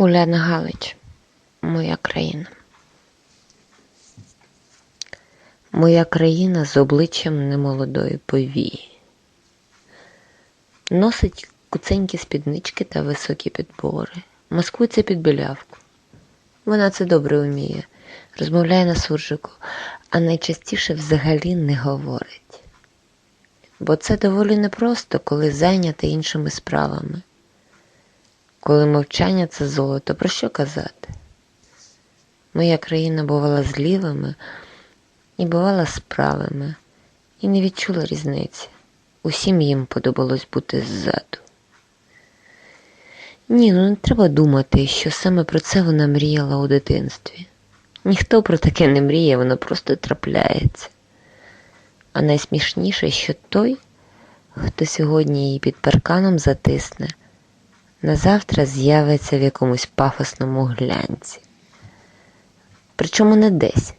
Уляна Галич, моя країна. Моя країна з обличчям немолодої повії. Носить куценькі спіднички та високі підбори. Маскується під білявку. Вона це добре вміє. Розмовляє на суржику, а найчастіше взагалі не говорить. Бо це доволі непросто, коли зайнята іншими справами. Коли мовчання це золото, про що казати? Моя країна бувала з лівими і бувала з правими, і не відчула різниці. Усім їм подобалось бути ззаду. Ні, ну не треба думати, що саме про це вона мріяла у дитинстві. Ніхто про таке не мріє, воно просто трапляється. А найсмішніше, що той, хто сьогодні її під парканом затисне, назавтра з'явиться в якомусь пафосному глянці. Причому не десь,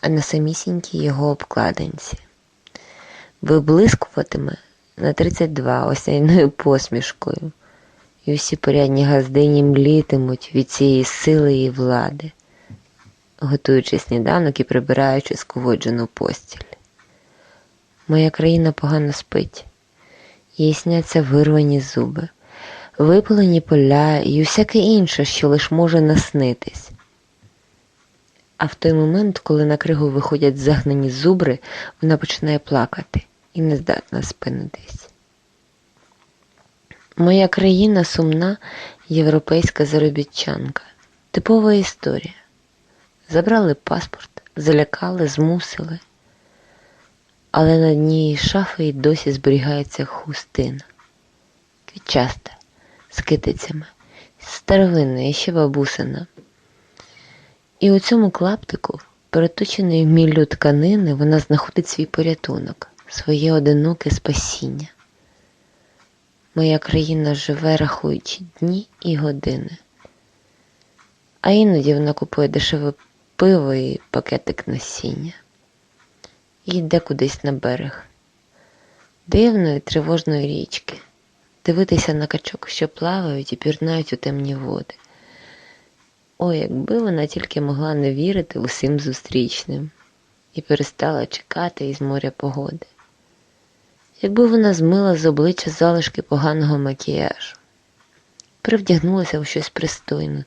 а на самісінькій його обкладинці. Виблискуватиме на 32 осяйною посмішкою, і усі порядні газдині млітимуть від цієї сили і влади, готуючи сніданок і прибираючи сководжену постіль. Моя країна погано спить, їй сняться вирвані зуби, випалені поля і усяке інше, що лиш може наснитись. А в той момент, коли на кригу виходять загнані зубри, вона починає плакати і не здатна спинитись. Моя країна сумна європейська заробітчанка. Типова історія. Забрали паспорт, залякали, змусили. Але на дні шафи й досі зберігається хустина. Квітчаста, з китицями, старовинна ще бабусина. І у цьому клаптику, переточеної міллю тканини, вона знаходить свій порятунок, своє одиноке спасіння. Моя країна живе, рахуючи дні і години. А іноді вона купує дешеве пиво і пакетик насіння. І йде кудись на берег. Дивної тривожної річки, дивитися на качок, що плавають і пірнають у темні води. Ой, якби вона тільки могла не вірити усім зустрічним і перестала чекати із моря погоди. Якби вона змила з обличчя залишки поганого макіяжу, привдягнулася у щось пристойне,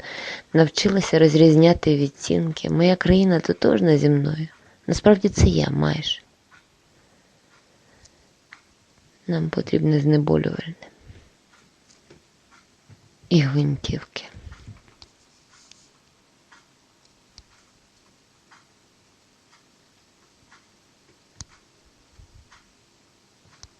навчилася розрізняти відцінки, моя країна тотожна зі мною. Насправді це я майже. Нам потрібне знеболювальне і гвинтівки.